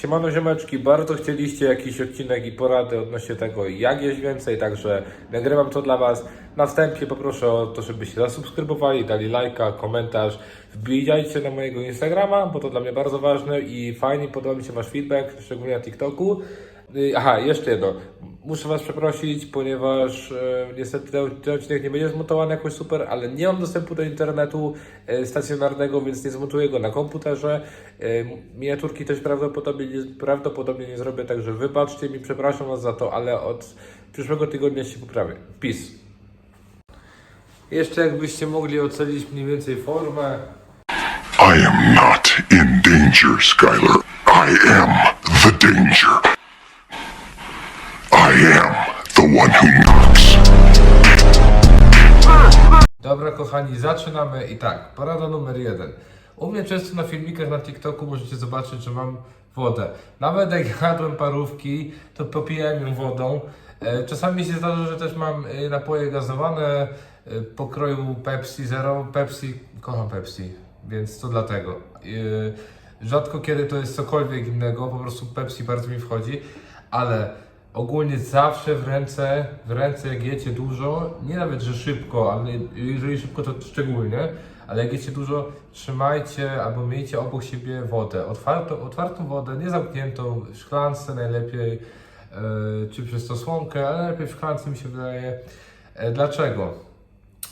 Siemano ziomeczki, bardzo chcieliście jakiś odcinek i porady odnośnie tego, jak jeść więcej, także nagrywam to dla Was. Na wstępie poproszę o to, żebyście zasubskrybowali, dali lajka, komentarz, wbijajcie na mojego Instagrama, bo to dla mnie bardzo ważne i fajnie podoba mi się Wasz feedback, szczególnie na TikToku. Y, Aha, jeszcze jedno. Muszę Was przeprosić, ponieważ e, niestety ten, odcinek nie będzie zmontowany jakoś super, ale nie mam dostępu do internetu e, stacjonarnego, więc nie zmontuję go na komputerze. E, miniaturki też prawdopodobnie nie, prawdopodobnie nie zrobię, także wybaczcie mi, przepraszam Was za to, ale od przyszłego tygodnia się poprawię. Peace. Jeszcze jakbyście mogli ocenić mniej więcej formę. I am not in danger, Skylar. Dobra, kochani, zaczynamy i tak, porada numer jeden. U mnie często na filmikach na TikToku możecie zobaczyć, że mam wodę. Nawet jak jadłem parówki, to popijałem ją wodą. E, Czasami się zdarza, że też mam e, napoje gazowane e, pokroju Pepsi Zero. Pepsi, kocham Pepsi, więc to dlatego. Rzadko kiedy to jest cokolwiek innego, po prostu Pepsi bardzo mi wchodzi, ale ogólnie zawsze w ręce, w ręce jak jecie dużo, nie nawet, że szybko, ale jeżeli szybko to szczególnie, ale jak jecie dużo, trzymajcie albo miejcie obok siebie wodę. Otwartą, otwartą wodę, nie zamkniętą, w szklance najlepiej, e, czy przez to słomkę, ale lepiej w szklance mi się wydaje. E, dlaczego?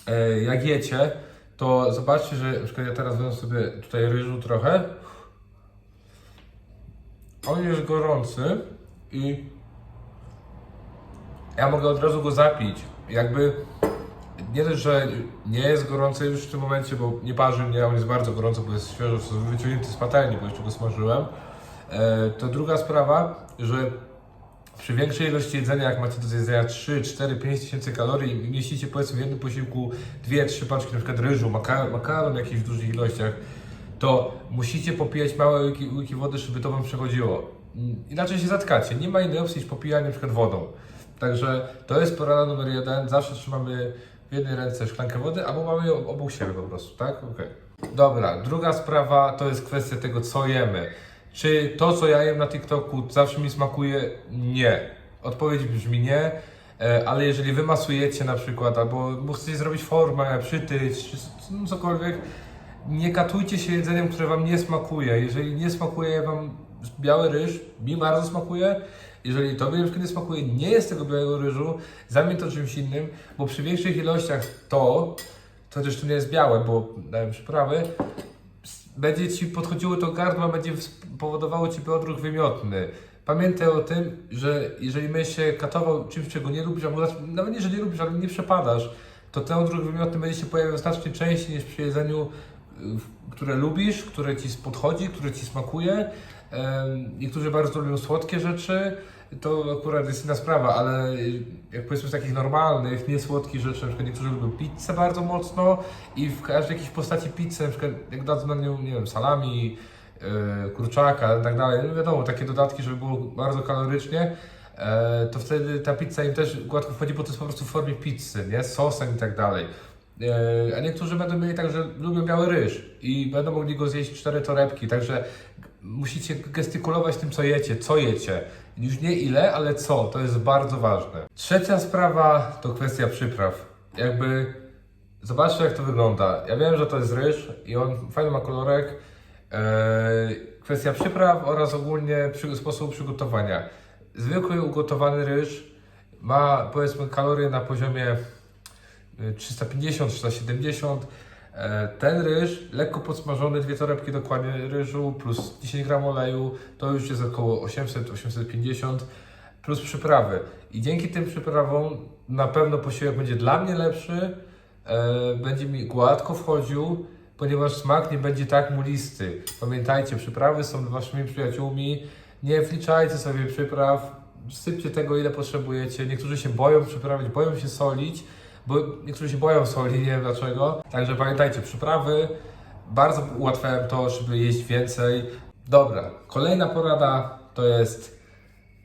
E, jak jecie, to zobaczcie, że na przykład ja teraz wezmę sobie tutaj ryżu trochę. On jest gorący i ja mogę od razu go zapić. Jakby nie dość, że nie jest gorący już w tym momencie, bo nie parzy mnie, on jest bardzo gorący, bo jest świeżo wyciągnięty z patelni, bo jeszcze go smażyłem. E, to druga sprawa, że przy większej ilości jedzenia, jak macie do zjedzenia 3, 4, 5 tysięcy kalorii i mieścicie powiedzmy w jednym posiłku 2-3 paczki na przykład ryżu, maka- makaron w jakichś dużych ilościach, to musicie popijać małe łyki, łyki wody, żeby to Wam przechodziło. Inaczej się zatkacie. Nie ma innej opcji niż popijanie na przykład wodą. Także to jest porada numer jeden. Zawsze trzymamy w jednej ręce szklankę wody, albo mamy ją obok siebie po prostu, tak? Okej. Dobra, druga sprawa to jest kwestia tego, co jemy. Czy to, co ja jem na TikToku, zawsze mi smakuje? Nie. Odpowiedź brzmi nie. E, Ale jeżeli wy masujecie na przykład, albo bo chcecie zrobić formę, przytyć, czy c- cokolwiek, nie katujcie się jedzeniem, które wam nie smakuje. Jeżeli nie smakuje wam biały ryż, mi bardzo smakuje. Jeżeli tobie przykład nie smakuje, nie jest tego białego ryżu, zamień to czymś innym, bo przy większych ilościach to, to też to nie jest białe, bo dałem przyprawy, będzie ci podchodziło do gardła, będzie powodowało ci odruch wymiotny. Pamiętaj o tym, że jeżeli my się katował czymś, czego nie lubisz, albo nawet nie, że nie lubisz, ale nie przepadasz, to ten odruch wymiotny będzie się pojawiał znacznie częściej niż przy jedzeniu, y, które lubisz, które ci podchodzi, które ci smakuje. Niektórzy bardzo lubią słodkie rzeczy, to akurat jest inna sprawa, ale jak powiedzmy z takich normalnych, niesłodkich rzeczy, na przykład niektórzy lubią pizzę bardzo mocno i w każdej jakiejś postaci pizzy, na przykład jak dadzą na nią, nie wiem, salami, yy, kurczaka i tak dalej, no wiadomo, takie dodatki, żeby było bardzo kalorycznie, e, to wtedy ta pizza im też gładko wchodzi, bo to jest po prostu w formie pizzy, nie, z sosem i tak dalej. E, A niektórzy będą mieli tak, że lubią biały ryż i będą mogli go zjeść cztery torebki, także musicie gestykulować tym, co jecie, co jecie. Już nie ile, ale co, to jest bardzo ważne. Trzecia sprawa to kwestia przypraw. Jakby zobaczcie, jak to wygląda. Ja wiem, że to jest ryż i on fajny ma kolorek. Eee, kwestia przypraw oraz ogólnie sposób przygotowania. Zwykły ugotowany ryż ma powiedzmy kalorie na poziomie 350-370. E, Ten ryż, lekko podsmażony, dwie torebki dokładnie ryżu plus 10 gram oleju, to już jest około 800-850 plus przyprawy. I dzięki tym przyprawom na pewno posiłek będzie dla mnie lepszy, e, będzie mi gładko wchodził, ponieważ smak nie będzie tak mulisty. Pamiętajcie, przyprawy są waszymi przyjaciółmi, nie wliczajcie sobie przypraw, sypcie tego ile potrzebujecie. Niektórzy się boją przyprawić, boją się solić, bo niektórzy się boją soli, nie wiem dlaczego. Także pamiętajcie, przyprawy bardzo ułatwiają to, żeby jeść więcej. Dobra, kolejna porada to jest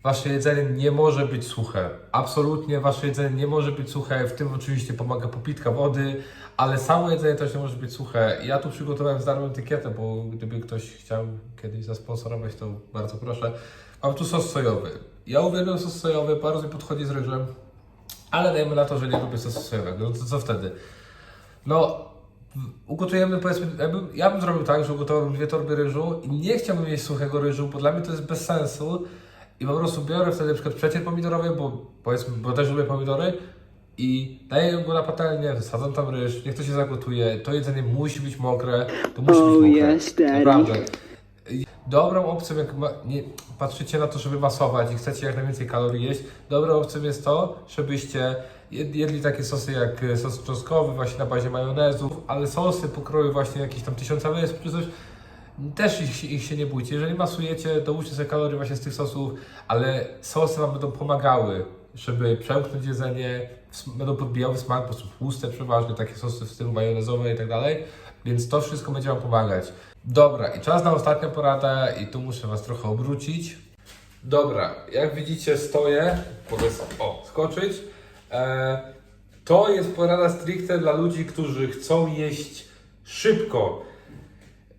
Wasze jedzenie nie może być suche. Absolutnie wasze jedzenie nie może być suche. W tym oczywiście pomaga popitka wody, ale samo jedzenie też nie może być suche. Ja tu przygotowałem z darmą etykietę, bo gdyby ktoś chciał kiedyś zasponsorować, to bardzo proszę. Mam tu sos sojowy. Ja uwielbiam sos sojowy, bardzo mi podchodzi z ryżem, ale dajmy na to, że nie lubię sosu sojowego. No to co wtedy? No, ugotujemy powiedzmy, ja bym, ja bym zrobił tak, że ugotowałbym dwie torby ryżu i nie chciałbym jeść suchego ryżu, bo dla mnie to jest bez sensu i po prostu biorę wtedy na przykład przecier pomidorowy, bo powiedzmy, bo też lubię pomidory i daję go na patelnię, wsadzam tam ryż, niech to się zagotuje, to jedzenie musi być mokre, to musi być mokre, naprawdę. Dobrą opcją, jak ma, nie, patrzycie na to, żeby masować i chcecie jak najwięcej kalorii jeść, dobrą opcją jest to, żebyście jed- jedli takie sosy jak e, sos czosnkowy, właśnie na bazie majonezów, ale sosy pokroju właśnie jakieś tam tysiąca wysp czy coś, też ich, ich się nie bójcie. Jeżeli masujecie, dołóżcie sobie kalorii właśnie z tych sosów, ale sosy Wam będą pomagały, żeby przełknąć jedzenie, będą podbijały smak, po prostu tłuste przeważnie, takie sosy w stylu majonezowe i tak dalej, więc to wszystko będzie Wam pomagać. Dobra, i czas na ostatnią poradę i tu muszę Was trochę obrócić. Dobra, jak widzicie stoję, mogę o, skoczyć. E, to jest porada stricte dla ludzi, którzy chcą jeść szybko.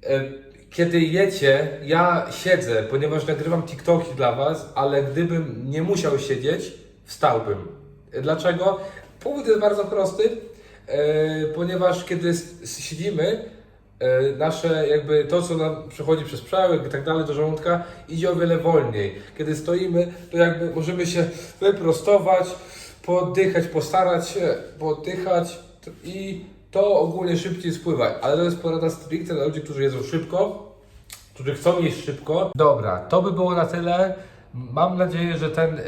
E, Kiedy jecie, ja siedzę, ponieważ nagrywam TikToki dla Was, ale gdybym nie musiał siedzieć, wstałbym. Dlaczego? Powód jest bardzo prosty, e, ponieważ kiedy siedzimy, e, nasze jakby to, co nam przechodzi przez przełyk i tak dalej do żołądka, idzie o wiele wolniej. Kiedy stoimy, to jakby możemy się wyprostować, poddychać, postarać się, poddychać i to ogólnie szybciej spływa. Ale to jest porada stricte dla ludzi, którzy jedzą szybko, którzy chcą jeść szybko. Dobra, to by było na tyle. Mam nadzieję, że ten y,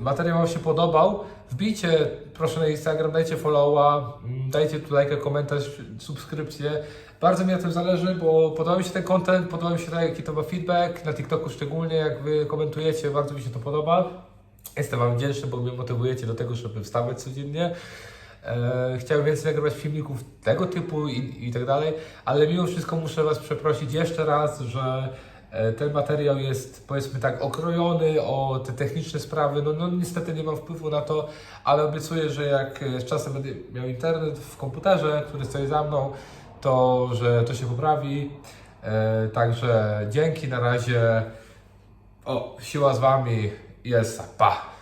materiał Wam się podobał. Wbijcie proszę na Instagram, dajcie followa, mm, dajcie tu lajka, komentarz, subskrypcję. Bardzo mi na tym zależy, bo podoba mi się ten content, podoba mi się to, jaki to ma feedback, na TikToku szczególnie, jak Wy komentujecie, bardzo mi się to podoba. Jestem Wam wdzięczny, bo mnie motywujecie do tego, żeby wstawać codziennie. E, chciałem więcej nagrywać filmików tego typu i, i tak dalej, ale mimo wszystko muszę Was przeprosić jeszcze raz, że ten materiał jest powiedzmy tak okrojony o te techniczne sprawy. No, no niestety nie mam wpływu na to, ale obiecuję, że jak e, z czasem będę miał internet w komputerze, który stoi za mną, to że to się poprawi. E, także dzięki, na razie. O, siła z Wami jest, pa!